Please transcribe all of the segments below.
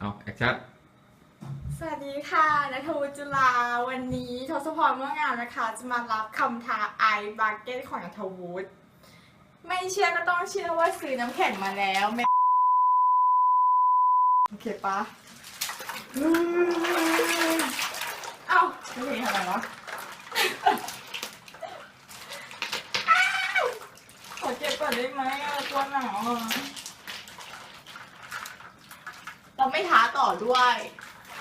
เอาแอคชั่นสวัสดีค่ะนัทวุฒิจุฬาวันนี้ทศพรเมื่องามนะคะ จะมารับคำท้าไอบาเก็ตของนัทวุฒิไม่เชื่อก็ต้องเชื่อว่าซื้อน้ำแข็งมาแล้วแม่โอเคปะเอ้าไม่เห็นทำไมวะอ้าวขอเก็บก่อนได้ไหมอะตัวหนาวอะ เราไม่ท้าต่อด้วย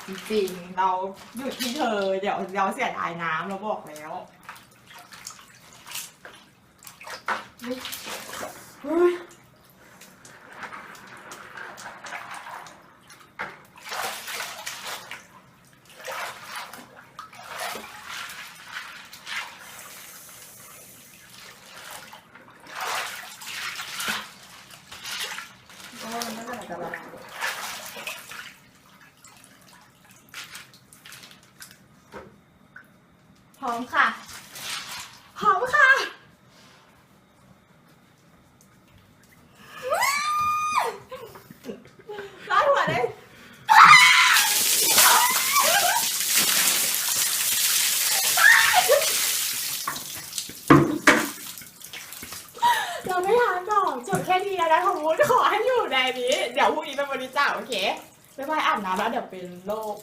จริงๆ เราหยุดที่เธอ เดี๋ยวเราเสียดายน้ำเราบอกแล้วเฮ้ยเฮ้ยโอ้ยไม่เป็นไรกันละ พร้อมค่ะ พร้อมค่ะ ร้อนหัวเลยเราไม่ทานต่อนจบแค่นี้แล้วนะขอบคุณขอให้อยู่ในนี้ เดี๋ยวพรุ่งนี้เป็นบริจาคโอเค บ๊ายบายอาบน้ำแล้วเดี๋ยวเป็นโรค